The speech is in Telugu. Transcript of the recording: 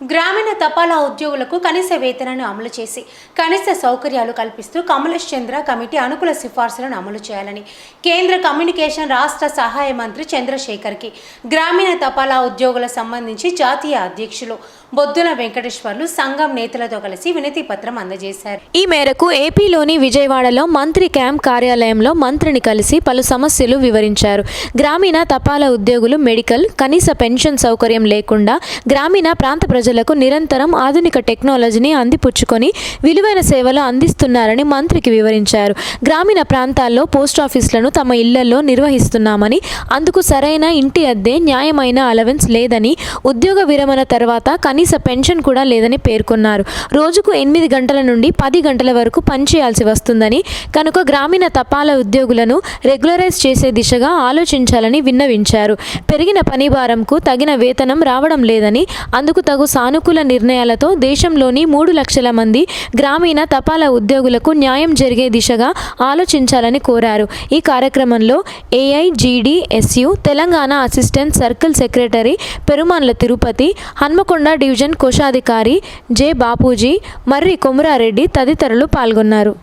గ్రామీణ తపాలా ఉద్యోగులకు కనీస వేతనాన్ని అమలు చేసి కనీస సౌకర్యాలు కల్పిస్తూ కమలేష్ చంద్ర కమిటీ అనుకూల సిఫార్సులను అమలు చేయాలని కేంద్ర కమ్యూనికేషన్ రాష్ట్ర సహాయ మంత్రి చంద్రశేఖర్కి గ్రామీణ తపాలా ఉద్యోగుల సంబంధించి జాతీయ అధ్యక్షులు బొద్దుల వెంకటేశ్వర్లు సంఘం నేతలతో కలిసి వినతి పత్రం అందజేశారు. ఈ మేరకు ఏపీలోని విజయవాడలో మంత్రి క్యాంప్ కార్యాలయంలో మంత్రిని కలిసి పలు సమస్యలు వివరించారు. గ్రామీణ తపాలా ఉద్యోగులు మెడికల్ కనీస పెన్షన్ సౌకర్యం లేకుండా గ్రామీణ ప్రాంత ప్రజలకు నిరంతరం ఆధునిక టెక్నాలజీని అందిపుచ్చుకొని విలువైన సేవలు అందిస్తున్నారని మంత్రికి వివరించారు. గ్రామీణ ప్రాంతాల్లో పోస్టాఫీసులను తమ ఇళ్ళలో నిర్వహిస్తున్నామని అందుకు సరైన ఇంటి అద్దె న్యాయమైన అలవెన్స్ లేదని ఉద్యోగ విరమణ తర్వాత కనీస పెన్షన్ కూడా లేదని పేర్కొన్నారు. రోజుకు ఎనిమిది గంటల నుండి పది గంటల వరకు పనిచేయాల్సి వస్తుందని కనుక గ్రామీణ తపాలా ఉద్యోగులను రెగ్యులరైజ్ చేసే దిశగా ఆలోచించాలని విన్నవించారు. పెరిగిన పనిభారంకు తగిన వేతనం రావడం లేదని అందుకు తగు సానుకూల నిర్ణయాలతో దేశంలోని మూడు లక్షల మంది గ్రామీణ తపాలా ఉద్యోగులకు న్యాయం జరిగే దిశగా ఆలోచించాలని కోరారు. ఈ కార్యక్రమంలో AIGDSU Telangana assistant circle secretary Perumanla Tirupati Hanmakonda division కోశాధికారి జె బాపూజీ మర్రి కొమురారెడ్డి తదితరులు పాల్గొన్నారు.